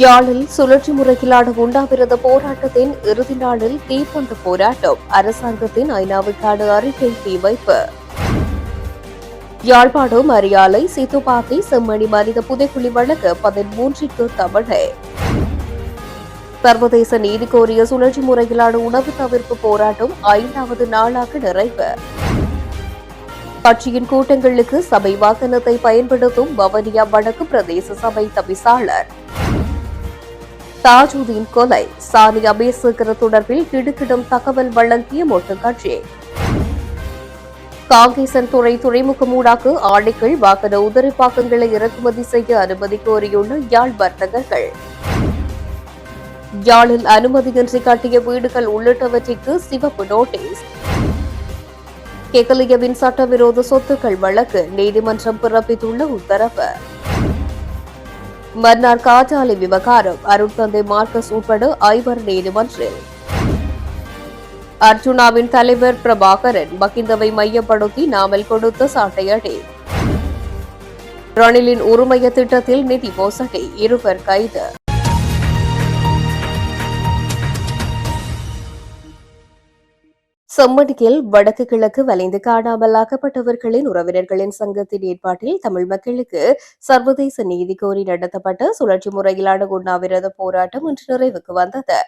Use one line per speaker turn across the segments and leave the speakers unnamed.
யாழில் சுழற்சி முறையிலான உண்ணாவிரத போராட்டத்தின் இறுதி நாளில் தீப்பந்த போராட்டம். அரசாங்கத்தின் ஐநாவுக்கான அறிக்கை தீவைப்பு யாழ்ப்பாணம் அரியாலை சித்துப்பாத்தி செம்மணி மனித புதைக்குழி வழக்கு பதிமூன்றிற்கு தமிழை. சர்வதேச நீதி கோரிய சுழற்சி முறையிலான உணவு தவிர்ப்பு போராட்டம் ஐந்தாவது நாளாக நிறைவு. கட்சியின் கூட்டங்களுக்கு சபை வாகனத்தை பயன்படுத்தும் வவனியா வடக்கு பிரதேச சபை தவிசாளர். தாஜுதீன் கொலை. சானி அபேசகர தொடர்பில் திடுக்கிடும் தகவல் வழங்கிய மொட்டு கட்சி. காங்கேசன் துறை துறைமுகம் ஊடாக ஆடைகள் வாகன உதிரிப்பாக்கங்களை இறக்குமதி செய்ய அனுமதி கோரியுள்ள யாழ் வர்த்தகர்கள் யாழில் அனுமதியின்றி கட்டிய வீடுகள் உள்ளிட்டவற்றிற்கு சிவப்பு நோட்டீஸ். கெகலியவின் சட்டவிரோத சொத்துக்கள் வழக்கு நீதிமன்றம் பிறப்பித்துள்ள உத்தரவு. மன்னார் காற்றாலை விவகாரம். அருட்தந்தை மார்க்கஸ் உட்பட ஐவர் நீதிமன்றில். அர்ஜுனாவின் தலைவர் பிரபாகரன் மகிந்தவை மையப்படுத்தி நாமல் கொடுத்த சாட்டையடி. ரணிலின் உரிமைய திட்டத்தில் நிதி மோசடி இருவர் கைது. செம்மடியில் வடக்கு கிழக்கு வலைந்து காணாமலாக்கப்பட்டவர்களின் உறவினர்களின் சங்கத்தின் ஏற்பாட்டில் தமிழ் மக்களுக்கு சர்வதேச நீதி கோரி நடத்தப்பட்ட சுழற்சி முறையிலான உண்ணாவிரத போராட்டம் இன்று நிறைவுக்கு வந்தது.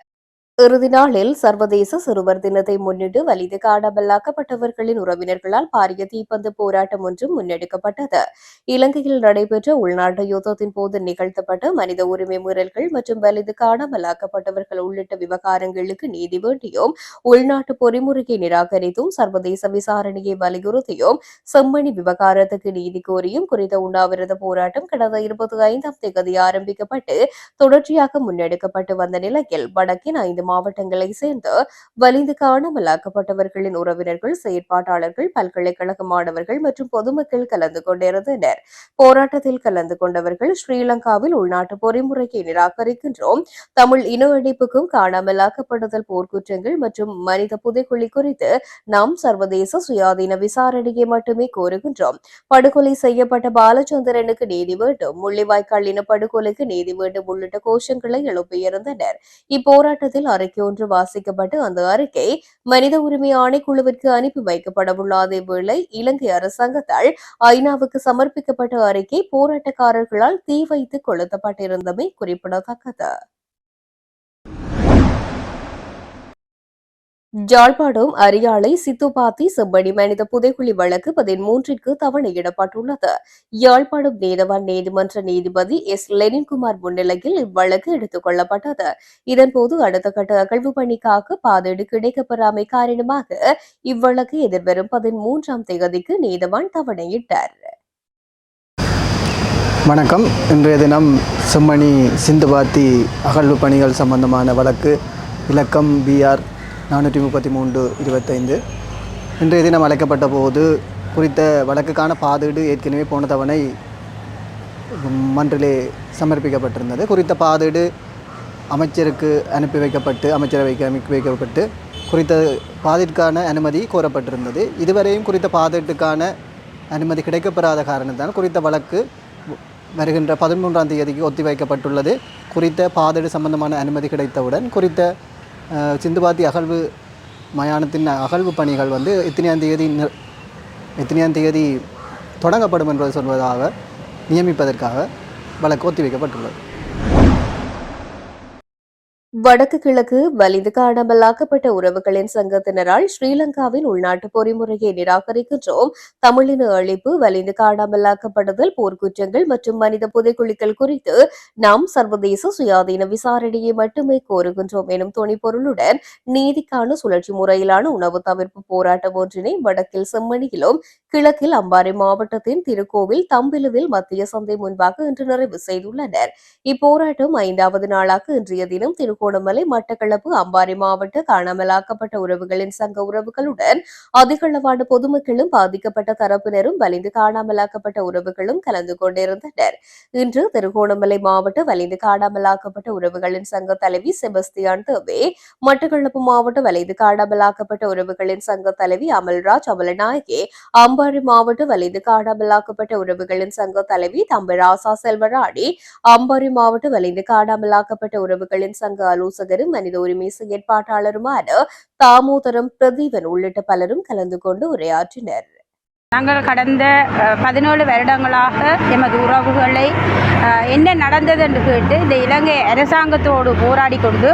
இறுதி நாளில் சர்வதேச சிறுவர் தினத்தை முன்னிட்டு வலிது காணாமலாக்கப்பட்டவர்களின் உறவினர்களால் பாரிய தீப்பந்து போராட்டம் ஒன்றும் முன்னெடுக்கப்பட்டது. இலங்கையில் நடைபெற்ற உள்நாட்டு யுத்தத்தின் போது நிகழ்த்தப்பட்ட மனித உரிமை மீறல்கள் மற்றும் வலிது காணாமலாக்கப்பட்டவர்கள் உள்ளிட்ட விவகாரங்களுக்கு நீதி வேண்டியும் உள்நாட்டு பொறிமுறையை நிராகரித்தும் சர்வதேச விசாரணையை வலியுறுத்தியும் செம்மணி விவகாரத்துக்கு நீதி கோரியும் குறித்த உண்ணாவிரத போராட்டம் கடந்த இருபத்தி ஐந்தாம் தேதி ஆரம்பிக்கப்பட்டு தொடர்ச்சியாக முன்னெடுக்கப்பட்டு வந்த நிலையில் வடக்கின் ஐந்து ஐந்து மாவட்டங்களை சேர்ந்த வலிந்து காணாமலாக்கப்பட்டவர்களின் உறவினர்கள் செயற்பாட்டாளர்கள் பல்கலைக்கழக மாணவர்கள் மற்றும் பொதுமக்கள் கலந்து கொண்டிருந்தனர். போராட்டத்தில் கலந்து கொண்டவர்கள் ஸ்ரீலங்காவில் உள்நாட்டு பொறிமுறையை நிராகரிக்கின்றோம். தமிழ் இன அழிப்புக்கும் காணாமலாக்கப்படுதல் போர்க்குற்றங்கள் மற்றும் மனித புதைக்குழி குறித்து நாம் சர்வதேச சுயாதீன விசாரணையை மட்டுமே கோருகின்றோம். படுகொலை செய்யப்பட்ட பாலச்சந்திரனுக்கு நீதி வேண்டும். முள்ளிவாய்க்கால் இன படுகொலைக்கு நீதி வேண்டும் உள்ளிட்ட கோஷங்களை எழுப்பியிருந்தனர். இப்போராட்டத்தில் அறிக்கை ஒன்று வாசிக்கப்பட்டு அந்த அறிக்கை மனித உரிமை ஆணைக்குழுவிற்கு அனுப்பி வைக்கப்படவுள்ள அதேவேளை இலங்கை அரசாங்கத்தால் ஐநாவுக்கு சமர்ப்பிக்கப்பட்ட அறிக்கை போராட்டக்காரர்களால் தீ வைத்து கொளுத்தப்பட்டிருந்தமை குறிப்பிடத்தக்கது. ஜாழ்ப்பாணம் அரியாலை சித்துப்பாத்தி செம்மணி மனித புதைக்குழி வழக்கு பதிமூன்றிற்கு தவணையிடப்பட்டுள்ளது யாழ்ப்பாணம் நீதவான் நீதிமன்ற நீதிபதி எஸ். லெனின்குமார் முன்னிலையில் இவ்வழக்கு எடுத்துக் கொள்ளப்பட்டது. இதன்போது அடுத்த கட்ட அகழ்வு பணிக்காக பாதேடு கிடைக்கப்பெறாமை காரணமாக இவ்வழக்கு எதிர்வரும் பதிமூன்றாம் தேதிக்கு நீதவான் தவணையிட்டார்.
வணக்கம். இன்றைய தினம் செம்மணி சிந்துபாத்தி அகழ்வு பணிகள் சம்பந்தமான வழக்கு. இலக்கம் பிஆர் நானூற்றி முப்பத்தி மூன்று இருபத்தைந்து. இன்றைய தினம் அழைக்கப்பட்ட போது குறித்த வழக்குக்கான பாதீடு ஏற்கனவே போன தவணை மன்றிலே சமர்ப்பிக்கப்பட்டிருந்தது. குறித்த பாதீடு அமைச்சருக்கு அனுப்பி வைக்கப்பட்டு அமைச்சரவைக்கு அனுப்பி வைக்கப்பட்டு குறித்த பாதீட்டுக்கான அனுமதி கோரப்பட்டிருந்தது. இதுவரையும் குறித்த பாதீட்டுக்கான அனுமதி கிடைக்கப்பெறாத காரணத்தால் குறித்த வழக்கு வருகின்ற பதிமூன்றாம் தேதிக்கு ஒத்திவைக்கப்பட்டுள்ளது. குறித்த பாதீடு சம்பந்தமான அனுமதி கிடைத்தவுடன் குறித்த சிந்துபாத்தி அகழ்வு மயானத்தின் அகழ்வு பணிகள் வந்து எத்தனையாம் தேதி எத்தனையாம் தேதி தொடங்கப்படும் என்பது சொல்வதாக நியமிப்பதற்காக வழக்கு ஒத்திவைக்கப்பட்டுள்ளது.
வடக்கு கிழக்கு வலிந்து காணாமலாக்கப்பட்ட உறவுகளின் சங்கத்தினரால் ஸ்ரீலங்காவின் உள்நாட்டு பொறிமுறையை நிராகரிக்கின்றோம். தமிழின அழிப்பு வலிந்து காணாமலாக்கப்படுதல் போர்க்குற்றங்கள் மற்றும் மனித புதைக்குழிகள் குறித்து நாம் சர்வதேச சுயாதீன விசாரணையை மட்டுமே கோருகின்றோம் எனும் துணிப்பொருளுடன் நீதிக்கான சுழற்சி முறையிலான உணவு தவிர்ப்பு போராட்டம் ஒன்றினை வடக்கில் செம்மணியிலும் கிழக்கில் அம்பாறை மாவட்டத்தின் திருக்கோவில் தம்பிலுவில் மத்திய சந்தை முன்பாக இன்று நிறைவு செய்துள்ளனர். இப்போராட்டம் ஐந்தாவது நாளாக இன்றைய தினம் திருகோணமலை மட்டக்களப்பு அம்பாறை மாவட்ட காணாமலாக்கப்பட்ட உறவுகளின் சங்க உறவுகளுடன் அதிகளவான பொதுமக்களும் பாதிக்கப்பட்ட தரப்பினரும் வலிந்து காணாமலாக்கப்பட்ட உறவுகளும் கலந்து கொண்டிருந்தனர். இன்று திருகோணமலை மாவட்ட வலிந்து காணாமலாக்கப்பட்ட உறவுகளின் சங்க தலைவி செபஸ்தியான் தேவே மட்டக்களப்பு மாவட்ட வலிந்து காணாமலாக்கப்பட்ட உறவுகளின் சங்க தலைவி அமல்ராஜ் அமலநாயகே அம்பாறை அம்பாறை மாவட்ட வலிந்து காணாமலாக்கப்பட்ட உறவுகளின் சங்க தலைவி தம்பி ராசா செல்வராணி அம்பாரி மாவட்ட வலிந்து காணாமலாக்கப்பட்ட உறவுகளின் சங்க ஆலோசகரும் மனித உரிமை செயற்பாட்டாளருமான தாமோதரம் பிரதீபன் உள்ளிட்ட பலரும் கலந்து கொண்டு உரையாற்றினர்.
நாங்கள் கடந்த பதினேழு வருடங்களாக எமது உறவுகளை என்ன நடந்தது என்று கேட்டு இந்த இலங்கை அரசாங்கத்தோடு போராடி கொண்டு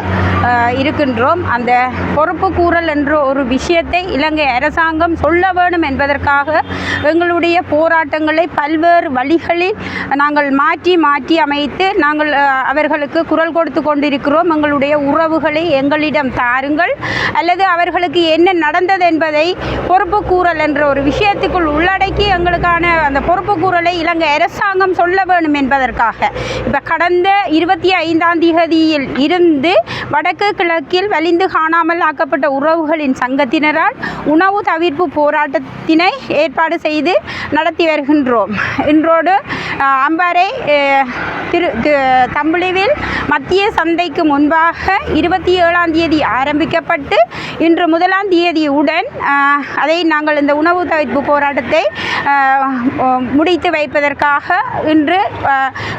இருக்கின்றோம். அந்த பொறுப்பு கூறல் என்ற ஒரு விஷயத்தை இலங்கை அரசாங்கம் சொல்ல வேண்டும் என்பதற்காக எங்களுடைய போராட்டங்களை பல்வேறு வழிகளில் நாங்கள் மாற்றி மாற்றி அமைத்து நாங்கள் அவர்களுக்கு குரல் கொடுத்து கொண்டிருக்கிறோம். எங்களுடைய உறவுகளை எங்களிடம் தாருங்கள். அல்லது அவர்களுக்கு என்ன நடந்தது என்பதை பொறுப்பு கூறல் என்ற ஒரு விஷயத்துக்குள் உள்ளடக்கி எங்களுக்கான அந்த பொறுப்பு கூறலை இலங்கை அரசாங்கம் சொல்ல வேண்டும் என்பதற்காக. இப்போ கடந்த இருபத்தி ஐந்தாம் திகதியில் இருந்து வடக்கு கிழக்கில் வலிந்து காணாமல் ஆக்கப்பட்ட உறவுகளின் சங்கத்தினரால் உணவு தவிர்ப்பு போராட்டத்தினை ஏற்பாடு செய்து நடத்தி வருகின்றோம். இன்றோடு அம்பாறை திரு தி- தம்புளிவில் மத்திய சந்தைக்கு முன்பாக இருபத்தி ஏழாம் தேதி ஆரம்பிக்கப்பட்டு இன்று முதலாம் தேதியுடன் அதை நாங்கள் இந்த உணவு தவிர்ப்பு போராட்டத்தை முடித்து வைப்பதற்காக இன்று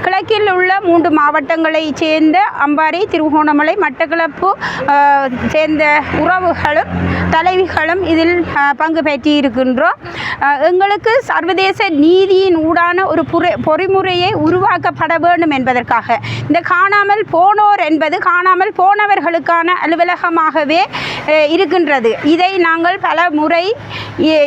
கிழக்கில் உள்ள மூன்று மாவட்டங்களைச் சேர்ந்த அம்பாறை திருகோணமலை மட்டக்களப்பு சேர்ந்த உறவுகளும் தலைவிகளும் இதில் பங்கு பெற்றி இருக்கின்றோம் எங்களுக்கு சர்வதேச நீதியின் ஊடான ஒரு புரை பொறிமுறையை உருவாக்கப்பட வேண்டும் என்பதற்காக. இந்த காணாமல் போனோர் என்பது காணாமல் போனவர்களுக்கான அலுவலகமாகவே இருக்கின்றது. இதை நாங்கள் பல முறை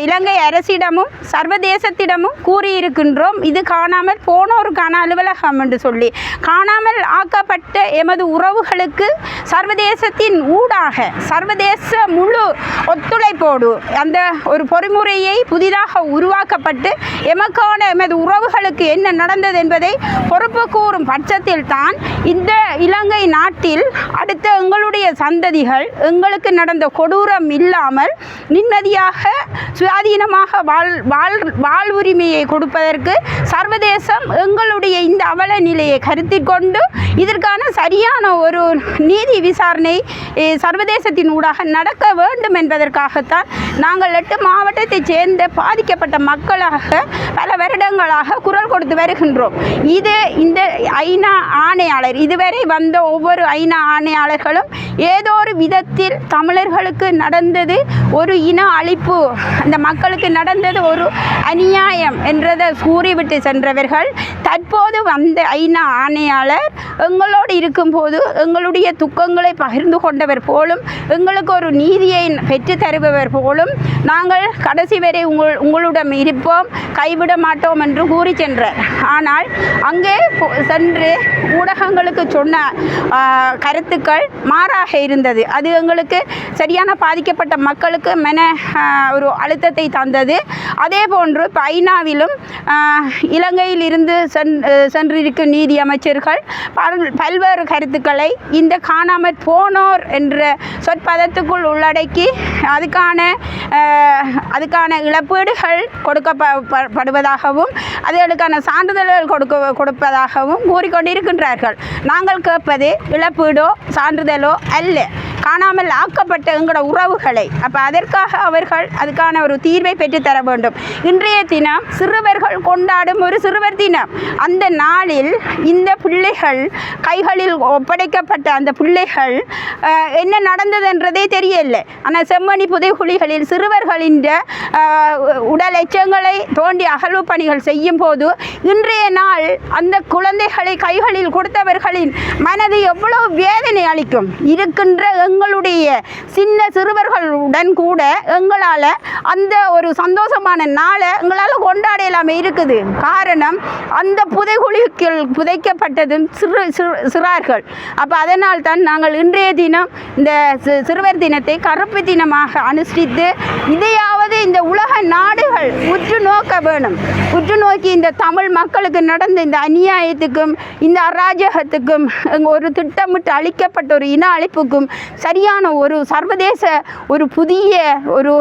இலங்கை அரசிடமும் சர்வதேசத்திடமும் கூறியிருக்கின்றோம். இது காணாமல் போனோருக்கான அலுவலகம் என்று சொல்லி. காணாமல் ஆக்கப்பட்ட எமது உறவுகளுக்கு சர்வதேசத்தின் ஊடாக சர்வதேச முழு ஒத்துழைப்போடு அந்த ஒரு பொறிமுறையை புதிதாக உருவாக்கப்பட்டு எமக்கான எமது உறவுகளுக்கு என்ன நடந்தது என்பதை பொறுப்பு கூறும் பட்சத்தில் தான் இந்த இலங்கை நாட்டில் அடுத்த எங்களுடைய சந்ததிகள் எங்களுக்கு நடந்த கொடூரம் இல்லாமல் நிம்மதியாக சுயாதீனமாக வாழ் வாழ் வாழ்வுரிமையை கொடுப்பதற்கு சர்வதேசம் எங்களுடைய இந்த அவல நிலையை கருத்தில் கொண்டு இதற்கான சரியான ஒரு நீதி விசாரணை சர்வதேசத்தின் ஊடாக நடக்க வேண்டும் என்பதற்காகத்தான் நாங்கள் எட்டு மாவட்டத்தைச் சேர்ந்த பாதிக்கப்பட்ட மக்களாக பல வருடங்களாக குரல் கொடுத்து வருகின்றோம். இது இந்த ஐநா ஆணையாளர் இதுவரை வந்த ஒவ்வொரு ஐநா ஆணையாளர்களும் ஏதோ ஒரு விதத்தில் தமிழர்களுக்கு நடந்தது ஒரு இன அழிப்பு. அந்த மக்களுக்கு நடந்தது ஒரு அநியாயம் என்றதை கூறிவிட்டு சென்றவர்கள் தற்போது வந்த ஐநா ஆணையாளர் எங்களோடு இருக்கும்போது எங்களுடைய துக்கங்களை பகிர்ந்து கொண்டவர் போலும் எங்களுக்கு ஒரு நீதியை பெற்று தருபவர் போலும் நாங்கள் கடைசி வரை உங்கள் உங்களிடம் இருப்போம் கைவிட மாட்டோம் என்று கூறி சென்றார். ஆனால் அங்கே சென்று ஊடகங்களுக்கு சொன்ன கருத்துக்கள் மாறா மாறாக இருந்தது. அது எங்களுக்கு சரியான பாதிக்கப்பட்ட மக்களுக்கு மன ஒரு அழுத்தத்தை தந்தது. அதே போன்று இப்போ ஐநாவிலும் இலங்கையில் இருந்து சென் சென்றிருக்கும் நீதி அமைச்சர்கள் பல் பல்வேறு கருத்துக்களை இந்த காணாமற் போனோர் என்ற சொற்பதத்துக்குள் உள்ளடக்கி அதுக்கான அதுக்கான இழப்பீடுகள் கொடுக்கப்படுவதாகவும் அதற்கான சான்றிதழ்கள் கொடுக்க கொடுப்பதாகவும் கூறிக்கொண்டிருக்கின்றார்கள். நாங்கள் கேட்பது இழப்பீடோ சான்றிதழோ அல்ல. காணாமல் ஆக்கப்பட்ட எங்களோட உறவுகளை. அப்போ அதற்காக அவர்கள் அதுக்கான ஒரு தீர்வை பெற்றுத்தர வேண்டும். இன்றைய தினம் சிறுவர்கள் கொண்டாடும் ஒரு சிறுவர் தினம். அந்த நாளில் இந்த பிள்ளைகள் கைகளில் ஒப்படைக்கப்பட்ட அந்த பிள்ளைகள் என்ன நடந்ததுன்றதே தெரியலை ஆனால் செம்மணி புதைகுழிகளில் சிறுவர்களின் உடல் எச்சங்களை தோண்டி அகழ்வு பணிகள் செய்யும் போது இன்றைய நாள் அந்த குழந்தைகளை கைகளில் கொடுத்தவர்களின் மனது எவ்வளவு வேதனை அளிக்கும். இருக்கின்ற எங்களுடைய சின்ன சிறுவர்களுடன் கூட எங்களால் அந்த ஒரு சந்தோஷமான நாளை எங்களால் கொண்டாட இல்லாமல் இருக்குது. காரணம் அந்த புதைகுழிக்குள் புதைக்கப்பட்டது சிறு சிறு சிறார்கள். அப்போ அதனால் தான் நாங்கள் இன்றைய தினம் இந்த சிறுவர் தினத்தை கருப்பு தினமாக அனுஷ்டித்து இதையாவது இந்த உலக நாடுகள் உற்று நோக்க வேணும். உற்று நோக்கி இந்த தமிழ் மக்களுக்கு நடந்த இந்த அநியாயத்துக்கும் இந்த அராஜகத்துக்கும் ஒரு திட்டமிட்டு அளிக்கப்பட்ட ஒரு இன அழிப்புக்கும் சரியான ஒரு சர்வதேச ஒரு புதிய ஒரு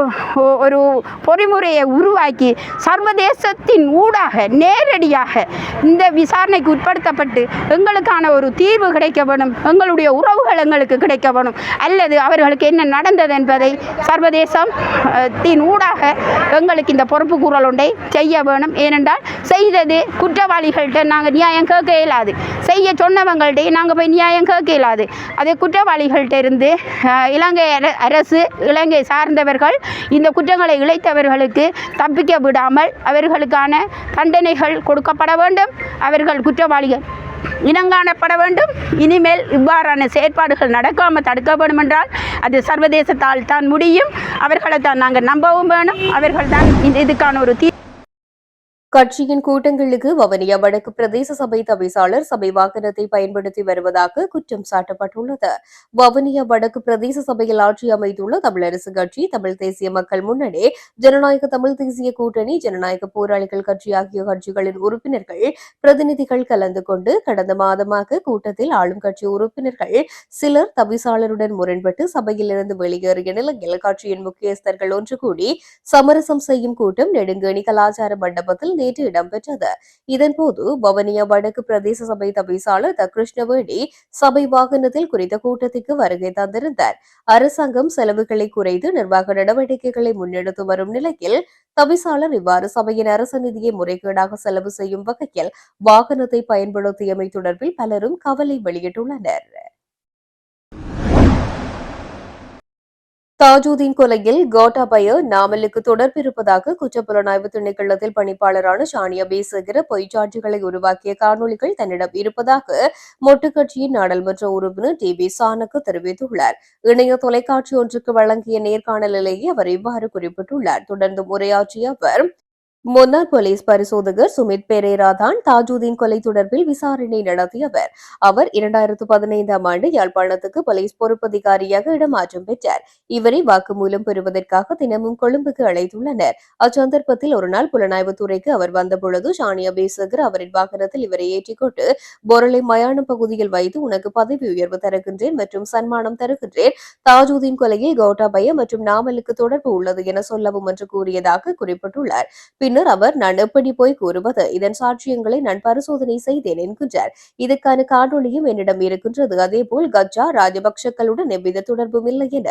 ஒரு பொறிமுறையை உருவாக்கி சர்வதேசத்தின் ஊடாக நேரடியாக இந்த விசாரணைக்கு உட்படுத்தப்பட்டு எங்களுக்கான ஒரு தீர்வு கிடைக்க வேணும். எங்களுடைய உறவுகள் எங்களுக்கு கிடைக்க வேணும். அல்லது அவர்களுக்கு என்ன நடந்தது என்பதை சர்வதேசம் தின் ஊடாக எங்களுக்கு இந்த பொறுப்பு கூறல் ஒன்றை செய்ய வேணும். ஏனென்றால் செய்தது குற்றவாளிகள்கிட்ட நாங்கள் நியாயம் கேட்க இயலாது. செய்ய சொன்னவங்கள்ட்டே நாங்கள் போய் நியாயம் கேட்க இயலாது. அதே குற்றவாளிகள்கிட்ட இருந்து இலங்கை அரசு இலங்கை சார்ந்தவர்கள் இந்த குற்றங்களை இழைத்தவர்களுக்கு தப்பிக்க விடாமல் அவர்களுக்கான தண்டனைகள் கொடுக்கப்பட வேண்டும். அவர்கள் குற்றவாளிகள் இனங்காணப்பட வேண்டும். இனிமேல் இவ்வாறான செயற்பாடுகள் நடக்காமல் தடுக்க வேண்டும் என்றால் அது சர்வதேசத்தால் தான் முடியும். அவர்களை தான் நாங்கள் நம்பவும் வேணும். அவர்கள் தான் இந்த இதுக்கான ஒரு தீ
கட்சியின் கூட்டங்களுக்கு வவனியா வடக்கு பிரதேச சபை தவிசாளர் சபை வாகனத்தை பயன்படுத்தி வருவதாக குற்றம் சாட்டப்பட்டுள்ளது. வவனியா வடக்கு பிரதேச சபையில் ஆட்சி அமைத்துள்ள தமிழரசு கட்சி தமிழ் தேசிய மக்கள் முன்னணி ஜனநாயக தமிழ் தேசிய கூட்டணி ஜனநாயக போராளிகள் கட்சி ஆகிய கட்சிகளின் உறுப்பினர்கள் பிரதிநிதிகள் கலந்து கொண்டு கடந்த மாதமாக கூட்டத்தில் ஆளும் கட்சி உறுப்பினர்கள் சிலர் தவிசாளருடன் முரண்பட்டு சபையிலிருந்து வெளியேறிய நிலையில் கட்சியின் முக்கியஸ்தர்கள் ஒன்று கூடி சமரசம் செய்யும் கூட்டம் நெடுங்கணி கலாச்சார மண்டபத்தில் நேற்று இடம்பெற்றது. இதன்போது வவனியா வடக்கு பிரதேச சபை தவிசாளர் த கிருஷ்ணவேணி சபை வாகனத்தில் குறித்த கூட்டத்திற்கு வருகை தந்திருந்தார். அரசாங்கம் செலவுகளை குறைத்து நிர்வாக நடவடிக்கைகளை முன்னெடுத்து வரும் நிலையில் தவிசாளர் இவ்வாறு சபையின் அரச நிதியை முறைகேடாக செலவு செய்யும் வகையில் வாகனத்தை பயன்படுத்தியமை தொடர்பில் பலரும் கவலை வெளியிட்டுள்ளனர். தாஜூதீன் கொலையில் கோட்டாபய நாமலுக்கு தொடர்பு இருப்பதாக குற்றப்புலனாய்வு திணைக்களத்தில் பணிப்பாளரான ஷானியா பேசுகிற பொய்ச்சாட்சிகளை உருவாக்கிய காணொளிகள் தன்னிடம் இருப்பதாக மொட்டு கட்சியின் நாடாளுமன்ற உறுப்பினர் டி பி சானக்கு தெரிவித்துள்ளார். இணைய தொலைக்காட்சி ஒன்றுக்கு வழங்கிய நேர்காணலிலேயே அவர் இவ்வாறு குறிப்பிட்டுள்ளார். தொடர்ந்து உரையாற்றிய அவர் முன்னாள் போலீஸ் பரிசோதகர் சுமித் பெரேரா தான் தாஜுதீன் கொலை தொடர்பில் விசாரணை நடத்தியவர். அவர் இரண்டாயிரத்து பதினைந்தாம் ஆண்டு யாழ்ப்பாணத்துக்கு போலீஸ் பொறுப்பதிகாரியாக இடமாற்றம் பெற்றார். இவரை வாக்குமூலம் பெறுவதற்காக தினமும் கொழும்புக்கு அழைத்துள்ளனர். அச்சந்தர்ப்பத்தில் ஒருநாள் புலனாய்வுத்துறைக்கு அவர் வந்தபொழுது ஷானியா பேசகர் அவரின் வாகனத்தில் இவரை ஏற்றிக்கொண்டு பொருளை மயானம் பகுதியில் வைத்து உனக்கு பதவி உயர்வு தருகின்றேன் மற்றும் சன்மானம் தருகின்றேன். தாஜுதீன் கொலையில் கோட்டாபய மற்றும் நாமலுக்கு தொடர்பு உள்ளது என சொல்லவும் என்று கூறியதாக குறிப்பிட்டுள்ளார். பின்னர் அவர் நான் எப்படி போய் கூறுவது? இதன் சாட்சியங்களை நான் பரிசோதனை செய்தேன் என்கின்றார். இதற்கான காணொலியும் என்னிடம் இருக்கின்றது. அதேபோல் கஜா ராஜபக்சக்களுடன் எவ்வித தொடர்பும் இல்லை என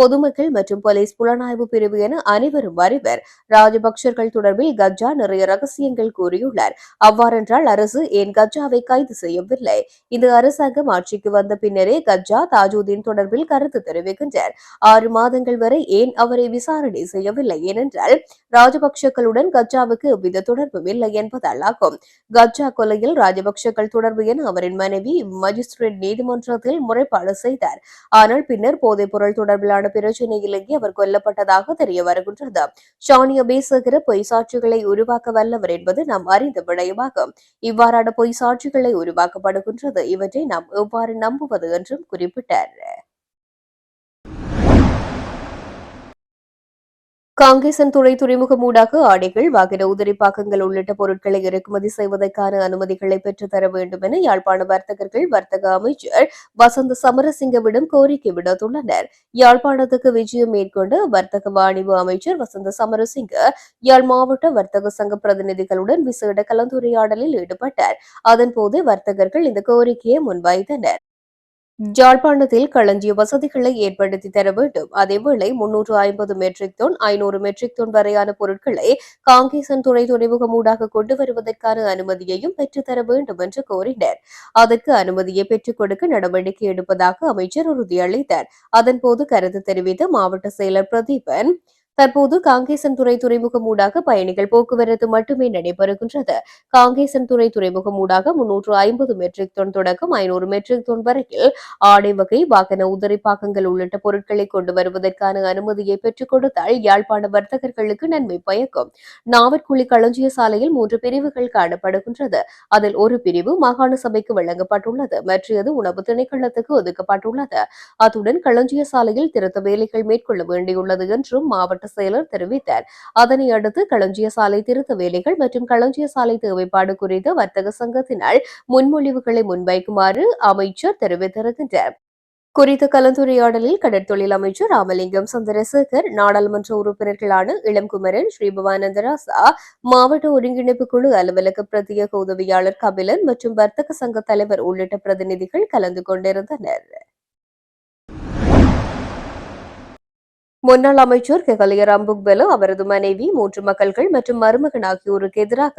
பொதுமக்கள் மற்றும் போலீஸ் புலனாய்வு பிரிவு என அனைவரும் அறிவர். ராஜபக்சர்கள் தொடர்பில் கஜா நிறைய ரகசியங்கள் கூறியுள்ளார். அவ்வாறென்றால் அரசு ஏன் கஜாவை கைது செய்யவில்லை? இந்த அரசாங்கம் ஆட்சிக்கு வந்த பின்னரே கஜா தாஜுதீன் தொடர்பில் கருத்து தெரிவிக்கின்றார். ஆறு மாதங்கள் வரை ஏன் அவரை விசாரணை செய்யவில்லை? ஏனென்றால் ராஜபக்சக்களுடன் கஜாவுக்கு எவ்வித தொடர்பும் இல்லை என்பதால் ஆகும் கஜா கொலையில் ராஜபக்சக்கள் தொடர்பு என அவரின் மனைவி மஜிஸ்ட்ரேட் நீதிமன்றத்தில் முறைப்பாடு செய்தார். ஆனால் பின்னர் போதைப் பொருள் தொடர்பிலான பிரச்சினையிலேயே அவர் கொல்லப்பட்டதாக தெரிய வருகின்றது. ஷானியா பேசுகிற பொய் சாட்சிகளை உருவாக்க வல்லவர் என்பது நாம் அறிந்த விடயமாகும். இவ்வாறான பொய் சாட்சிகளை உருவாக்கப்படுகின்றது. இவற்றை நாம் எவ்வாறு நம்புவது என்றும் குறிப்பிட்டார். காங்கேசன் துறை துறைமுகம் ஊடாக ஆடைகள் வாகன உதிரி உதிரிப்பாக்கங்கள் உள்ளிட்ட பொருட்களை இறக்குமதி செய்வதற்கான அனுமதிகளை பெற்றுத்தர வேண்டும் என யாழ்ப்பாண வர்த்தகர்கள் வர்த்தக அமைச்சர் வசந்த சமரசிங்கவிடம் கோரிக்கை விடுத்துள்ளனர். யாழ்ப்பாணத்துக்கு விஜயம் மேற்கொண்டு வர்த்தக வாணிப அமைச்சர் வசந்த சமரசிங்க யாழ் மாவட்ட வர்த்தக சங்க பிரதிநிதிகளுடன் விசேட கலந்துரையாடலில் ஈடுபட்டார். அதன்போது வர்த்தகர்கள் இந்த கோரிக்கையை முன்வைத்தனர். ஜாழ்ப்பாணத்தில் களஞ்சிய வசதிகளை ஏற்படுத்தி தர வேண்டும். அதேவேளை முன்னூற்று ஐம்பது மெட்ரிக் டன் ஐநூறு மெட்ரிக் டன் வரையான பொருட்களை காங்கேசன் துறை துறைமுகம் ஊடாக கொண்டு வருவதற்கான அனுமதியையும் பெற்றுத்தர வேண்டும் என்று கோரினர். அதற்கு அனுமதியை பெற்றுக் கொடுக்க நடவடிக்கை எடுப்பதாக அமைச்சர் உறுதியளித்தார். அதன்போது கருத்து தெரிவித்த மாவட்ட செயலர் பிரதீபன் தற்போது காங்கேசன் துறை துறைமுகம் ஊடாக பயணிகள் போக்குவரத்து மட்டுமே நடைபெறுகின்றது. காங்கேசன் துறை துறைமுகம் ஊடாக முன்னூற்று ஐம்பது மெட்ரிக் டன் தொடக்கம் ஐநூறு மெட்ரிக் டன் வரையில் ஆடை வகை வாகன உதிரிப்பாக்கங்கள் உள்ளிட்ட பொருட்களை கொண்டு வருவதற்கான அனுமதியை பெற்றுக் கொடுத்தால் யாழ்ப்பாண வர்த்தகர்களுக்கு நன்மை பயக்கும். நாவற்குழி களஞ்சிய சாலையில் மூன்று பிரிவுகள் காணப்படுகின்றது. அதில் ஒரு பிரிவு மாகாண சபைக்கு வழங்கப்பட்டுள்ளது. மற்றது உணவு திணைக்களத்துக்கு ஒதுக்கப்பட்டுள்ளது. அத்துடன் களஞ்சிய சாலையில் திருத்த வேலைகள் மேற்கொள்ள வேண்டியுள்ளது என்றும் மாவட்ட செயலர் தெரிவித்தார். அதனை அடுத்து களஞ்சிய சாலை திருத்த வேலைகள் மற்றும் களஞ்சிய சாலை தேவைப்பாடு குறித்து வர்த்தக சங்கத்தினால் முன்மொழிவுகளை முன்வைக்குமாறு அமைச்சர் தெரிவித்திருக்கின்றார். குறித்த கலந்துரையாடலில் கடற்தொழில் அமைச்சர் ராமலிங்கம் சந்திரசேகர் நாடாளுமன்ற உறுப்பினர்களான இளம்குமரன் ஸ்ரீபவானந்தராசா மாவட்ட ஒருங்கிணைப்பு குழு அலுவலக பிரத்யேக உதவியாளர் கபிலன் மற்றும் வர்த்தக சங்க தலைவர் உள்ளிட்ட பிரதிநிதிகள் கலந்து கொண்டிருந்தனர். முன்னாள் அமைச்சர் கெகலிய அம்புக்பெலு அவரது மனைவி மூன்று மக்கள்கள் மற்றும் மருமகன் ஆகியோருக்கு எதிராக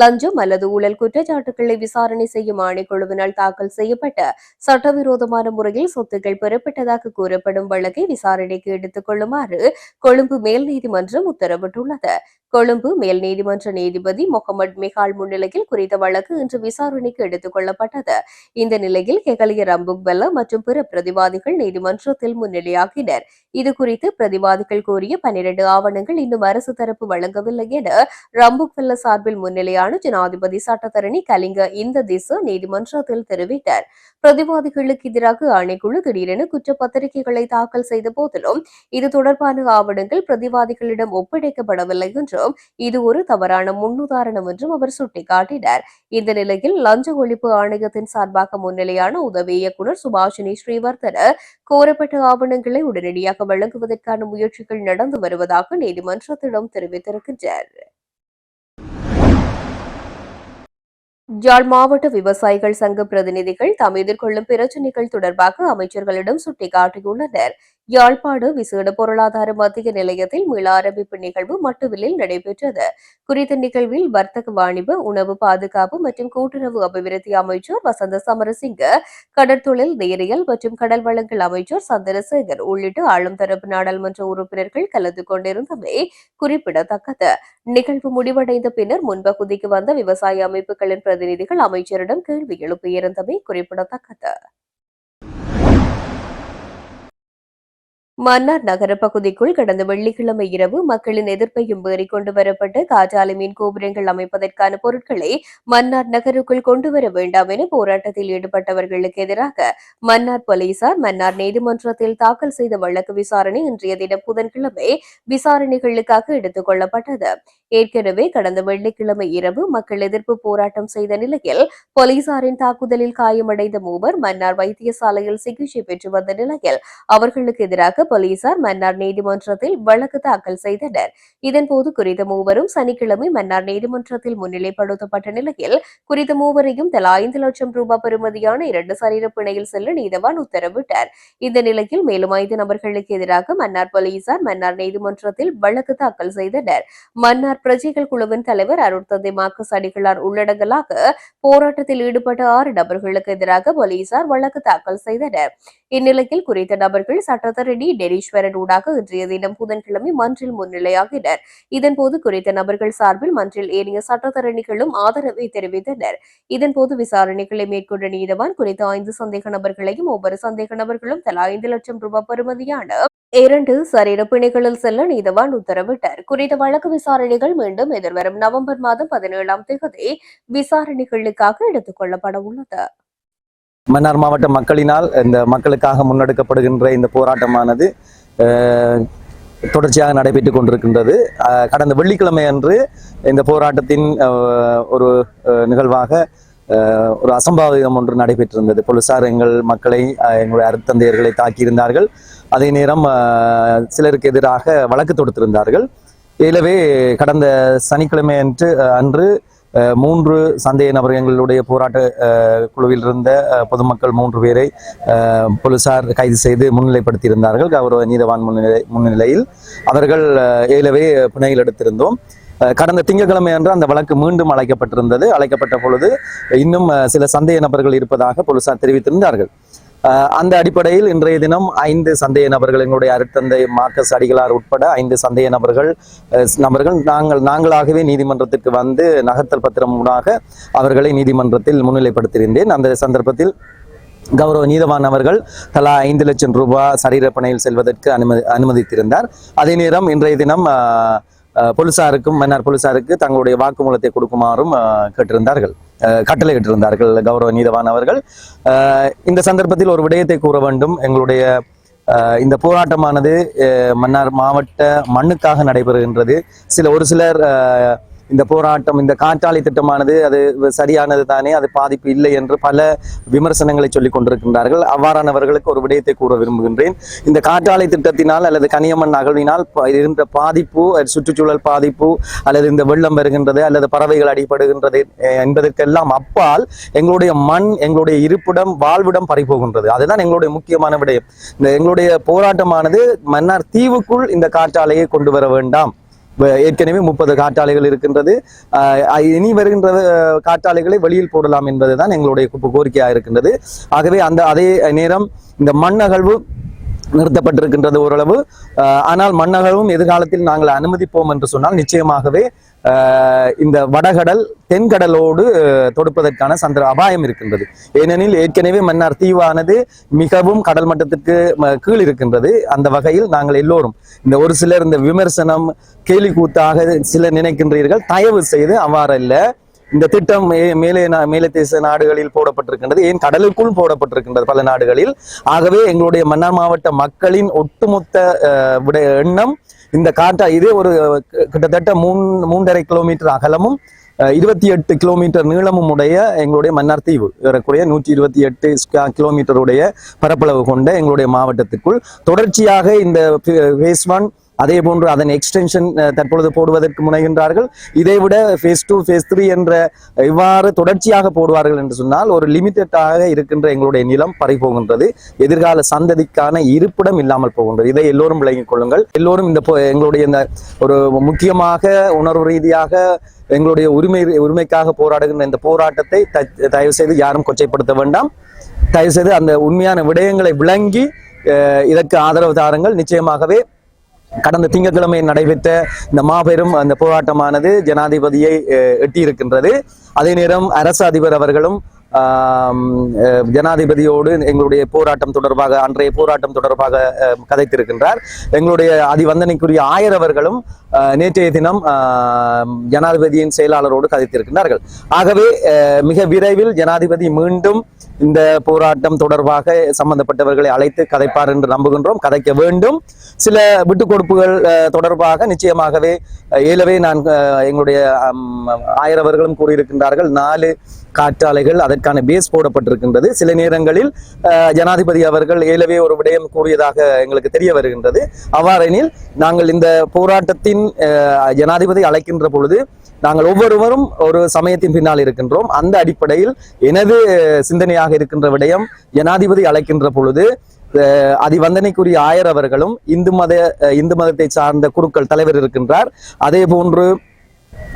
லஞ்சம் அல்லது ஊழல் குற்றச்சாட்டுகளை விசாரணை செய்யும் ஆணைக்குழுவினால் தாக்கல் செய்யப்பட்ட சட்டவிரோதமான முறையில் சொத்துக்கள் பெறப்பட்டதாக கூறப்படும் வழக்கை விசாரணைக்கு எடுத்துக் கொள்ளுமாறு கொழும்பு மேல் நீதிமன்றம் உத்தரவிட்டுள்ளது. கொழும்பு மேல் நீதிமன்ற நீதிபதி முகமது மிகால் முன்னிலையில் குறித்த வழக்கு இன்று விசாரணைக்கு எடுத்துக் கொள்ளப்பட்டது. இந்த நிலையில் கெகலிய ரம்புக்வெல்ல மற்றும் பிற பிரதிவாதிகள் நீதிமன்றத்தில் முன்னிலையாகினர். இது குறித்து பிரதிவாதிகள் கோரிய பன்னிரண்டு ஆவணங்கள் இன்னும் அரசு தரப்பு வழங்கவில்லை என ரம்புக்வெல்ல சார்பில் முன்னிலையான ஜனாதிபதி சட்டத்தரணி கலிங்க இந்த திசு நீதிமன்றத்தில் தெரிவித்தார். பிரதிவாதிகளுக்கு எதிராக ஆணைக்குழு திடீரென குற்றப்பத்திரிகைகளை தாக்கல் செய்த போதிலும் இது தொடர்பான ஆவணங்கள் பிரதிவாதிகளிடம் ஒப்படைக்கப்படவில்லை என்றும் இது ஒரு தவறான முன்னுதாரணம் என்றும் அவர் சுட்டிக்காட்டினார். இந்த நிலையில் லஞ்ச ஒழிப்பு ஆணையத்தின் சார்பாக முன்னிலையான உதவி இயக்குநர் சுபாஷினி ஸ்ரீவர்தன கோரப்பட்ட ஆவணங்களை உடனடியாக வழங்குவதற்கு வழங்குவதற்கான முயற்சிகள் நடந்து வருவதாக நீதிமன்றத்திடம் தெரிவித்திருக்கின்றனர். யாழ் மாவட்ட விவசாயிகள் சங்க பிரதிநிதிகள் தாம் எதிர்கொள்ளும் பிரச்சினைகள் தொடர்பாக அமைச்சர்களிடம் சுட்டிக்காட்டியுள்ளனர். யாழ்ப்பாடு விசேட பொருளாதார மத்திய நிலையத்தில் மீள ஆரம்பிப்பு நிகழ்வு மட்டுவிலில் நடைபெற்றது. குறித்த நிகழ்வில் வர்த்தக வாணிப உணவு பாதுகாப்பு மற்றும் கூட்டுறவு அபிவிருத்தி அமைச்சர் வசந்த சமரசிங்க கடற்தொழில் நேரியல் மற்றும் கடல் வளங்கள் அமைச்சர் சந்திரசேகர் உள்ளிட்ட ஆளும் தரப்பு நாடாளுமன்ற உறுப்பினர்கள் கலந்து கொண்டிருந்தமை குறிப்பிடத்தக்கது. நிகழ்வு முடிவடைந்த பின்னர் முன்பகுதிக்கு வந்த விவசாய அமைப்புகளின் பிரதிநிதிகள் அமைச்சரிடம் கேள்வி எழுப்பியிருந்தமை குறிப்பிடத்தக்கது. மன்னார் நகர பகுதிக்குள் கடந்த வெள்ளிக்கிழமை இரவு மக்களின் எதிர்ப்பையும் மீறி கொண்டு வரப்பட்ட காற்றாலை மின் கோபுரங்கள் அமைப்பதற்கான பொருட்களை மன்னார் நகருக்குள் கொண்டு வர வேண்டாம் என போராட்டத்தில் ஈடுபட்டவர்களுக்கு எதிராக மன்னார் போலீசார் மன்னார் நீதிமன்றத்தில் தாக்கல் செய்த வழக்கு விசாரணை இன்றைய தினம் புதன்கிழமை விசாரணைகளுக்காக எடுத்துக் கொள்ளப்பட்டது. ஏற்கனவே கடந்த வெள்ளிக்கிழமை இரவு மக்கள் எதிர்ப்பு போராட்டம் செய்த நிலையில் போலீசாரின் தாக்குதலில் காயமடைந்த மூவர் மன்னார் வைத்தியசாலையில் சிகிச்சை பெற்று வந்த நிலையில் அவர்களுக்கு எதிராக போலீசார் மன்னார் நீதிமன்றத்தில் வழக்கு தாக்கல் செய்தனர். இதன்போது குறித்த மூவரும் சனிக்கிழமை மன்னார் நீதிமன்றத்தில் முன்னிலைப்படுத்தப்பட்ட நிலையில் குறித்த மூவரையும் தலா ஐந்து லட்சம் ரூபாய் பெறுமதியான இரண்டு சரீர பிணையில் செல்ல நீதவான் உத்தரவிட்டார். இந்த நிலையில் மேலும் ஐந்து நபர்களுக்கு எதிராக மன்னார் போலீசார் மன்னார் நீதிமன்றத்தில் வழக்கு தாக்கல் செய்தனர். மன்னார் பிரஜைகள் குழுவின் தலைவர் அருட்தந்தை மார்க்கஸ் அடிகளார் உள்ளடங்கலாக போராட்டத்தில் ஈடுபட்ட ஆறு நபர்களுக்கு எதிராக போலீசார் வழக்கு தாக்கல் செய்தனர். இந்நிலையில் குறித்த நபர்கள் சட்டத்தரடி டெனீஸ்வரன் ஊடாக இன்றைய தினம் புதன்கிழமை மன்றில் முன்னிலையாகினர். இதன்போது குறித்த நபர்கள் சார்பில் மன்றில் ஏனைய சட்டத்தரணிகளும் ஆதரவை தெரிவித்தனர். இதன்போது விசாரணைகளை மேற்கொண்ட நீதவான் குறித்த ஐந்து சந்தேக நபர்களையும் ஒவ்வொரு சந்தேக நபர்களும் தலா ஐந்து லட்சம் ரூபாய் பெறுமதியான இரண்டு சரீர பிணைகளில் செல்ல நீதவான் உத்தரவிட்டார். குறித்த வழக்கு விசாரணைகள் மீண்டும் எதிர்வரும் நவம்பர் மாதம் பதினேழாம் தேதி விசாரணைகளுக்காக எடுத்துக் கொள்ளப்பட உள்ளது.
மன்னார் மாவட்ட மக்களினால் இந்த மக்களுக்காக முன்னெடுக்கப்படுகின்ற இந்த போராட்டமானது தொடர்ச்சியாக நடைபெற்றுக் கொண்டிருக்கின்றது. கடந்த வெள்ளிக்கிழமை அன்று இந்த போராட்டத்தின் ஒரு நிகழ்வாக ஒரு அசம்பாவிதம் ஒன்று நடைபெற்றிருந்தது. போலீசார் எங்கள் மக்களை எங்களுடைய அருத்தந்தையர்களை தாக்கியிருந்தார்கள். அதே நேரம் சிலருக்கு எதிராக வழக்கு தொடுத்திருந்தார்கள். எனவே கடந்த சனிக்கிழமை அன்று அன்று மூன்று சந்தேக நபர்கள் எங்களுடைய போராட்ட குழுவில் இருந்த பொதுமக்கள் மூன்று பேரை போலீசார் கைது செய்து முன்னிலைப்படுத்தியிருந்தார்கள். கௌரவ நீதவான் முன்னிலை முன்னிலையில் அவர்கள் ஏலவே பிணையில் எடுத்திருந்தோம். கடந்த திங்கட்கிழமை அன்று அந்த வழக்கு மீண்டும் அழைக்கப்பட்டிருந்தது. அழைக்கப்பட்ட பொழுது இன்னும் சில சந்தேக நபர்கள் இருப்பதாக போலீசார் தெரிவித்திருந்தார்கள். அந்த அடிப்படையில் இன்றைய தினம் ஐந்து சந்தேக நபர்கள் எங்களுடைய அருட்தந்தை மார்க்கஸ் அடிகளார் உட்பட ஐந்து சந்தேக நபர்கள் நபர்கள் நாங்கள் நாங்களாகவே நீதிமன்றத்திற்கு வந்து நகர்த்தல் பத்திரம் மூலமாக அவர்களை நீதிமன்றத்தில் முன்னிலைப்படுத்தியிருந்தேன். அந்த சந்தர்ப்பத்தில் கௌரவ நீதவான் அவர்கள் தலா ஐந்து லட்சம் ரூபாய் சரீரப்பணையில் செல்வதற்கு அனுமதி அனுமதித்திருந்தார். அதே நேரம் இன்றைய தினம் போலீசாருக்கும் மன்னார் போலீசாருக்கு தங்களுடைய வாக்குமூலத்தை கொடுக்குமாறும் கேட்டிருந்தார்கள். கட்டளை கட்டளையிட்டிருந்தார்கள் கௌரவ நீதவான் அவர்கள். அஹ், இந்த சந்தர்ப்பத்தில் ஒரு விடயத்தை கூற வேண்டும். எங்களுடைய இந்த போராட்டமானது மன்னார் மாவட்ட மண்ணுக்காக நடைபெறுகின்றது. சில ஒரு சிலர் அஹ், இந்த போராட்டம் இந்த காற்றாலை திட்டமானது அது சரியானது தானே அது பாதிப்பு இல்லை என்று பல விமர்சனங்களை சொல்லிக் கொண்டிருக்கின்றார்கள். அவ்வாறானவர்களுக்கு ஒரு விடயத்தை கூற விரும்புகின்றேன். இந்த காற்றாலை திட்டத்தினால் அல்லது கனியமண் அகழ்வினால் இருந்த பாதிப்பு சுற்றுச்சூழல் பாதிப்பு அல்லது இந்த வெள்ளம் வருகின்றது அல்லது பறவைகள் அடிபடுகின்றது என்பதற்கெல்லாம் அப்பால் எங்களுடைய மண் எங்களுடைய இருப்பிடம் வாழ்விடம் பறிபோகின்றது. அதுதான் எங்களுடைய முக்கியமான விடயம். இந்த எங்களுடைய போராட்டமானது மன்னார் தீவுக்குள் இந்த காற்றாலையை கொண்டு வர வேண்டாம். ஏற்கனவே முப்பது காற்றாலைகள் இருக்கின்றது. இனி வருகின்ற காற்றாலைகளை வெளியில் போடலாம் என்பதுதான் எங்களுடைய கோரிக்கையாக இருக்கின்றது. ஆகவே அந்த அதே நேரம் இந்த மண் அகழ்வு நிறுத்தப்பட்டிருக்கின்றது ஓரளவு. ஆனால் மண்ணகழ்வும் எதிர்காலத்தில் நாங்கள் அனுமதிப்போம் என்று சொன்னால் நிச்சயமாகவே இந்த வடகடல் தென்கடலோடு தொடுப்பதற்கான சந்திர அபாயம் இருக்கின்றது. ஏனெனில் ஏற்கனவே மன்னார் தீவானது மிகவும் கடல் மட்டத்திற்கு ம- கீழ் இருக்கின்றது. அந்த வகையில் நாங்கள் எல்லோரும் இந்த ஒரு சிலர் இந்த விமர்சனம் கேலி கூத்தாக சிலர் நினைக்கின்றீர்கள். தயவு செய்து அவ்வாறல்ல. இந்த திட்டம் மே- மேலே மேலே தேச நாடுகளில் போடப்பட்டிருக்கின்றது. ஏன் கடலுக்குள் போடப்பட்டிருக்கின்றது பல நாடுகளில். ஆகவே எங்களுடைய மன்னார் மாவட்ட மக்களின் ஒட்டுமொத்த விட எண்ணம் இந்த காற்றா இது ஒரு கிட்டத்தட்ட மூன் மூன்றரை கிலோமீட்டர் அகலமும் அஹ், இருபத்தி எட்டு கிலோமீட்டர் நீளமும் உடைய எங்களுடைய மன்னார் தீவு. ஏறக்குறைய நூற்றி இருபத்தி எட்டு கிலோமீட்டருடைய பரப்பளவு கொண்ட எங்களுடைய மாவட்டத்திற்குள் தொடர்ச்சியாக இந்த ஃபேஸ் ஒன் அதே போன்று அதன் எக்ஸ்டென்ஷன் தற்பொழுது போடுவதற்கு முனைகின்றார்கள். இதைவிட ஃபேஸ் டூ ஃபேஸ் த்ரீ என்ற இவ்வாறு தொடர்ச்சியாக போடுவார்கள் என்று சொன்னால் ஒரு லிமிட்டடாக இருக்கின்ற எங்களுடைய நிலம் பறிபோகின்றது. எதிர்கால சந்ததிக்கான இருப்பிடம் இல்லாமல் போகின்றது. இதை எல்லோரும் விளங்கிக் கொள்ளுங்கள். எல்லோரும் இந்த போ- எங்களுடைய இந்த ஒரு முக்கியமாக உணர்வு ரீதியாக எங்களுடைய உரிமை உரிமைக்காக போராடுகின்ற இந்த போராட்டத்தை தயவு செய்து யாரும் கொச்சைப்படுத்த வேண்டாம். தயவு செய்து அந்த உண்மையான விடயங்களை விளங்கி இதற்கு ஆதரவு தாருங்கள். நிச்சயமாகவே கடந்த திங்கட்கிழமை நடைபெற்ற இந்த மாபெரும் அந்த போராட்டமானது ஜனாதிபதியை எட்டியிருக்கின்றது. அதே நேரம் அரசு அதிபர் அவர்களும் ஜனாதிபதியோடு எங்களுடைய போராட்டம் தொடர்பாக அன்றைய போராட்டம் தொடர்பாக கதைத்திருக்கின்றார். எங்களுடைய அதிவந்தனைக்குரிய ஆயர் அவர்களும் நேற்றைய தினம் ஜனாதிபதியின் செயலாளரோடு கதைத்திருக்கின்றார்கள். ஆகவே மிக விரைவில் ஜனாதிபதி மீண்டும் இந்த போராட்டம் தொடர்பாக சம்பந்தப்பட்டவர்களை அழைத்து கதைப்பார் என்று நம்புகின்றோம். கதைக்க வேண்டும். சில விட்டுக் கொடுப்புகள் தொடர்பாக நிச்சயமாகவே ஏலவே நான் எங்களுடைய ஆயரவர்களும் ஆயர் அவர்களும் கூறியிருக்கின்றார்கள். நாலு காற்றாலைகள் அதற்கான பேஸ் போடப்பட்டிருக்கின்றது. சில நேரங்களில் ஜனாதிபதி அவர்கள் ஏலவே ஒரு விடயம் கூறியதாக எங்களுக்கு தெரிய வருகின்றது. அவ்வாறெனில் நாங்கள் இந்த போராட்டத்தின் ஜனாதிபதி அழைக்கின்ற பொழுது நாங்கள் ஒவ்வொருவரும் ஒரு சமயத்தின் பின்னால் இருக்கின்றோம். அந்த அடிப்படையில் எனது சிந்தனையாக இருக்கின்ற விடயம் ஜனாதிபதி அழைக்கின்ற பொழுது அதிவந்தனைக்குரிய ஆயர் அவர்களும் இந்து மத இந்து மதத்தை சார்ந்த குருக்கள் தலைவர் இருக்கின்றார். அதே போன்று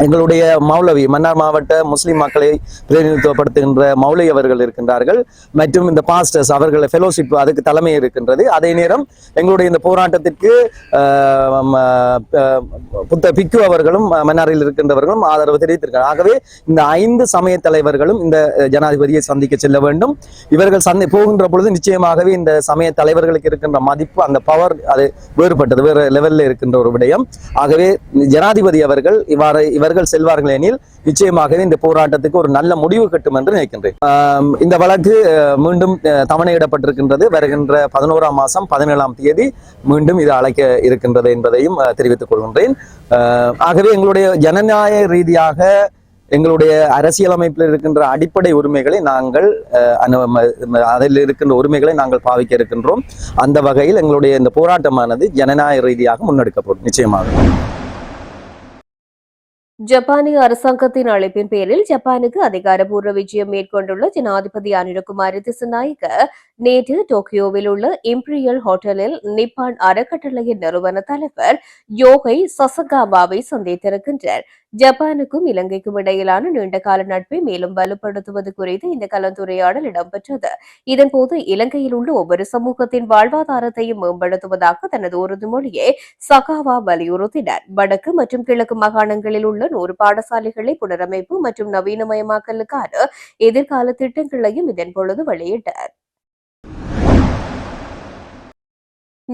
எங்களுடைய மௌலவி மன்னார் மாவட்ட முஸ்லிம் மக்களை பிரதிநிதித்துவப்படுத்துகின்ற மௌலவி அவர்கள் இருக்கின்றார்கள். மற்றும் இந்த பாஸ்டர்ஸ் அவர்கள் ஃபெலோஷிப் அதுக்கு தலைமை இருக்கின்றது. அதே நேரம் எங்களுடைய இந்த போராட்டத்திற்கு ஆஹ், புத்த பிக்கு அவர்களும் மன்னாரில் இருக்கின்றவர்களும் ஆதரவு தெரிவித்திருக்கிறார். ஆகவே இந்த ஐந்து சமய தலைவர்களும் இந்த ஜனாதிபதியை சந்திக்க செல்ல வேண்டும். இவர்கள் சந்தி போகின்ற பொழுது நிச்சயமாகவே இந்த சமய தலைவர்களுக்கு இருக்கின்ற மதிப்பு அந்த பவர் அது வேறுபட்டது. வேறு லெவல்ல இருக்கின்ற ஒரு விடயம். ஆகவே ஜனாதிபதி அவர்கள் இவ்வாறு இவர்கள் செல்வார்கள் எனில் நிச்சயமாகவே இந்த போராட்டத்துக்கு ஒரு நல்ல முடிவு கட்டும் என்று நினைக்கின்றேன். இந்த வழக்கு மீண்டும் தவணையிடப்பட்டிருக்கின்றது. வருகின்ற பதினோராம் மாசம் பதினேழாம் தேதி மீண்டும் இது அழைக்க இருக்கின்றது என்பதையும் தெரிவித்துக் கொள்கின்றேன். அஹ், ஆகவே எங்களுடைய ஜனநாயக ரீதியாக எங்களுடைய அரசியலமைப்பில் இருக்கின்ற அடிப்படை உரிமைகளை நாங்கள் அஹ், அதில் இருக்கின்ற உரிமைகளை நாங்கள் பாவிக்க இருக்கின்றோம். அந்த வகையில் எங்களுடைய இந்த போராட்டமானது ஜனநாயக ரீதியாக முன்னெடுக்கப்படும் நிச்சயமாக.
ஜப்பானிய அரசாங்கத்தின் அழைப்பின் பேரில் ஜப்பானுக்கு அதிகாரப்பூர்வ விஜயம் மேற்கொண்டுள்ள ஜனாதிபதி அனிருகுமார் திசுநாயக்க நேற்று டோக்கியோவில் உள்ள இம்பீரியல் ஹோட்டலில் நிப்பான் அறக்கட்டளையின் நிறுவன தலைவர் யோகை சசகாவாவை சந்தித்திருக்கின்றார். ஜப்பானுக்கும் இலங்கைக்கும் இடையிலான நீண்டகால நட்பை மேலும் வலுப்படுத்துவது குறித்து இந்த கலந்துரையாடல் இடம்பெற்றது. இதன்போது இலங்கையில் உள்ள ஒவ்வொரு சமூகத்தின் வாழ்வாதாரத்தையும் மேம்படுத்துவதாக தனது உறுதிமொழியை சகாவா வலியுறுத்தினார். வடக்கு மற்றும் கிழக்கு மாகாணங்களில் உள்ள நூறு பாடசாலைகளை புனரமைப்பு மற்றும் நவீனமயமாக்கலுக்கான எதிர்கால திட்டங்களையும் இதன் பொழுது வெளியிட்டார்.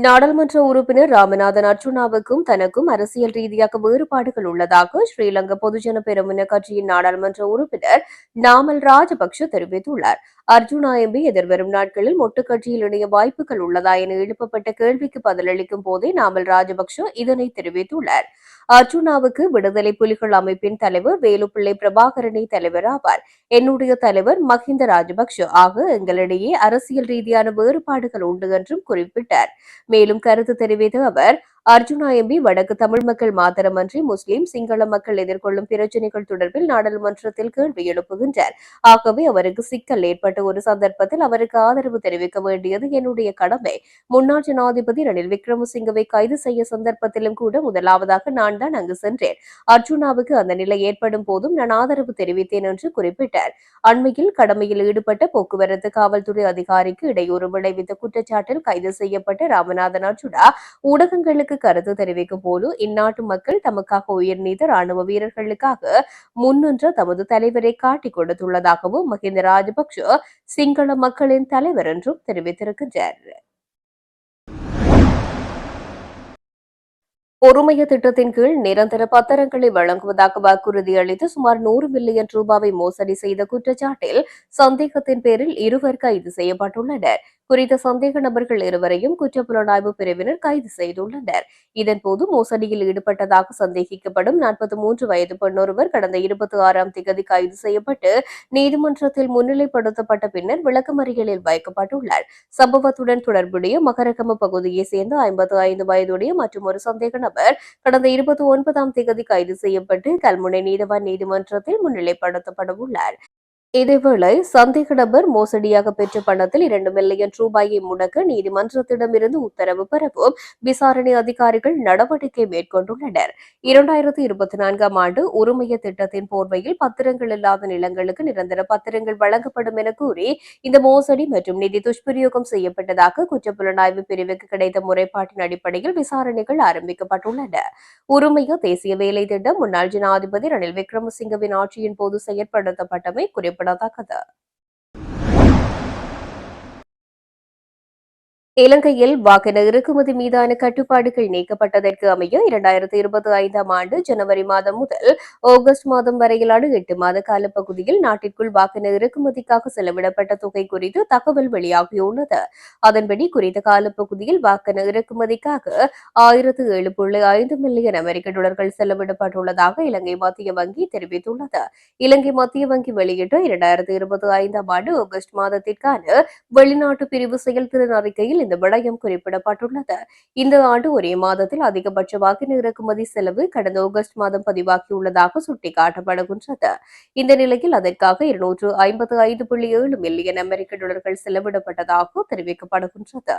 நாடாளுமன்ற உறுப்பினர் ராமநாதன் அர்ஜுனாவுக்கும் தனக்கும் அரசியல் ரீதியாக வேறுபாடுகள் உள்ளதாக ஸ்ரீலங்கா பொதுஜன பெரமுன கட்சியின் நாடாளுமன்ற உறுப்பினர் நாமல் ராஜபக்ஷ தெரிவித்துள்ளார். அர்ஜுனா எம்பி எதிர்வரும் நாட்களில் மொட்டு கட்சியில் இணைய வாய்ப்புகள் உள்ளதா என எழுப்பப்பட்ட கேள்விக்கு பதிலளிக்கும் போதே நாமல் ராஜபக்ஷ இதனை தெரிவித்துள்ளார். அர்ஜுனாவுக்கு விடுதலை புலிகள் அமைப்பின் தலைவர் வேலுப்பிள்ளை பிரபாகரனை தலைவர் ஆவார். என்னுடைய தலைவர் மஹிந்த ராஜபக்ஷ. ஆக எங்களிடையே அரசியல் ரீதியான வேறுபாடுகள் உண்டு என்றும் குறிப்பிட்டார். மேலும் கருத்து தெரிவித்த அவர் அர்ஜுனா எம்பி வடக்கு தமிழ் மக்கள் மாத்திரமன்றி முஸ்லிம் சிங்கள மக்கள் எதிர்கொள்ளும் பிரச்சனைகள் தொடர்பில் நாடாளுமன்றத்தில் கேள்வி எழுப்புகின்றார். ஆகவே அவருக்கு சிக்கல் ஏற்பட்ட ஒரு சந்தர்ப்பத்தில் அவருக்கு ஆதரவு தெரிவிக்க வேண்டியது என்னுடைய கடமை. முன்னாள் ஜனாதிபதி ரணில் விக்ரமசிங்கவை கைது செய்ய சந்தர்ப்பத்திலும் கூட முதலாவதாக நான் தான் அங்கு சென்றேன். அர்ஜுனாவுக்கு அந்த நிலை ஏற்படும் போதும் நான் ஆதரவு தெரிவித்தேன் என்று குறிப்பிட்டார். அண்மையில் கடமையில் ஈடுபட்ட போக்குவரத்து காவல்துறை அதிகாரிக்கு இடையூறு விளைவித்த குற்றச்சாட்டில் கைது செய்யப்பட்ட ராமநாதன் அர்ஜுனா ஊடகங்களுக்கு கருத்து தெரிவிக்கும் போது இந்நாட்டு மக்கள் தமக்காக உயிர் ராணுவ வீரர்களுக்காக முன்னின்ற தமது தலைவரை காட்டிக் கொடுத்துள்ளதாகவும் மஹிந்த ராஜபக்ஷ சிங்கள மக்களின் தலைவர் என்றும் தெரிவித்திருக்கின்றார். பொறுமைய திட்டத்தின் கீழ் நிரந்தர பத்திரங்களை வழங்குவதாக வாக்குறுதி அளித்து சுமார் நூறு மில்லியன் ரூபாவை மோசடி செய்த குற்றச்சாட்டில் சந்தேகத்தின் பேரில் இருவர் கைது செய்யப்பட்டுள்ளனர். குறித்த சந்தேக நபர்கள் இருவரையும் குற்றப்புலனாய்வு பிரிவினர் கைது செய்துள்ளனர். இதன்போது மோசடியில் ஈடுபட்டதாக சந்தேகிக்கப்படும் நாற்பத்தி மூன்று வயது பெண்ணொருவர் கடந்த இருபத்தி ஆறாம் திகதி கைது செய்யப்பட்டு நீதிமன்றத்தில் முன்னிலைப்படுத்தப்பட்ட பின்னர் விளக்கமறியலில் வைக்கப்பட்டுள்ளார். சம்பவத்துடன் தொடர்புடைய மகரகம பகுதியைச் சேர்ந்த ஐம்பத்து ஐந்து வயதுடைய மற்றும் ஒரு சந்தேக நபர் கடந்த இருபத்தி ஒன்பதாம் திகதி கைது செய்யப்பட்டு கல்முனை நீதவான் நீதிமன்றத்தில் முன்னிலைப்படுத்தப்பட உள்ளார் இதேவேளை சந்தேக நபர் மோசடியாக பெற்ற பணத்தில் இரண்டு மில்லியன் ரூபாயை முடக்க நீதிமன்றத்திடமிருந்து உத்தரவு பெறவும் விசாரணை அதிகாரிகள் நடவடிக்கை மேற்கொண்டுள்ளனர். இரண்டாயிரத்தி இருபத்தி நான்காம் ஆண்டு உரிமைய திட்டத்தின் போர்வையில் பத்திரங்கள் இல்லாத நிலங்களுக்கு நிரந்தர பத்திரங்கள் வழங்கப்படும் என கூறி இந்த மோசடி மற்றும் நிதி துஷ்பிரயோகம் செய்யப்பட்டதாக குற்றப்புலனாய்வு பிரிவுக்கு கிடைத்த முறைப்பாட்டின் அடிப்படையில் விசாரணைகள் ஆரம்பிக்கப்பட்டுள்ளன. உரிமைய தேசிய வேலை திட்டம் முன்னாள் ஜனாதிபதி ரணில் விக்ரமசிங்கவின் ஆட்சியின் போது செயற்படுத்தப்பட்டமை குறிப்பிடத்தக்கது இலங்கையில் வாகன இறக்குமதி மீதான கட்டுப்பாடுகள் நீக்கப்பட்டதற்கு அமைய இரண்டாயிரத்தி இருபத்தி ஐந்தாம் ஆண்டு ஜனவரி மாதம் முதல் ஆகஸ்ட் மாதம் வரையிலான எட்டு மாத கால பகுதியில் நாட்டிற்குள் வாகன இறக்குமதிக்காக செலவிடப்பட்ட தொகை குறித்து தகவல் வெளியாகியுள்ளது. அதன்படி குறித்த காலப்பகுதியில் வாகன இறக்குமதிக்காக ஆயிரத்து ஏழு புள்ளி ஐந்து மில்லியன் அமெரிக்க டாலர்கள் செலவிடப்பட்டுள்ளதாக இலங்கை மத்திய வங்கி தெரிவித்துள்ளது. இலங்கை மத்திய வங்கி வெளியிட்ட இரண்டாயிரத்தி இருபத்தி ஐந்தாம் ஆண்டு ஆகஸ்ட் மாதத்திற்கான வெளிநாட்டு பிரிவு செயல்திறன் அறிக்கையில் இந்த விடயம் குறிப்பிடப்பட்டுள்ளது. இந்த ஆண்டு ஒரே மாதத்தில் அதிகபட்ச வாகன இறக்குமதி செலவு கடந்த ஆகஸ்ட் மாதம் பதிவாகியுள்ளதாக சுட்டிக்காட்டப்படுகின்றது. இந்த நிலையில் அதற்காக இருநூற்று ஐம்பத்து ஐந்து புள்ளி ஏழு மில்லியன் அமெரிக்க டாலர்கள் செலவிடப்பட்டதாக தெரிவிக்கப்படுகின்றது.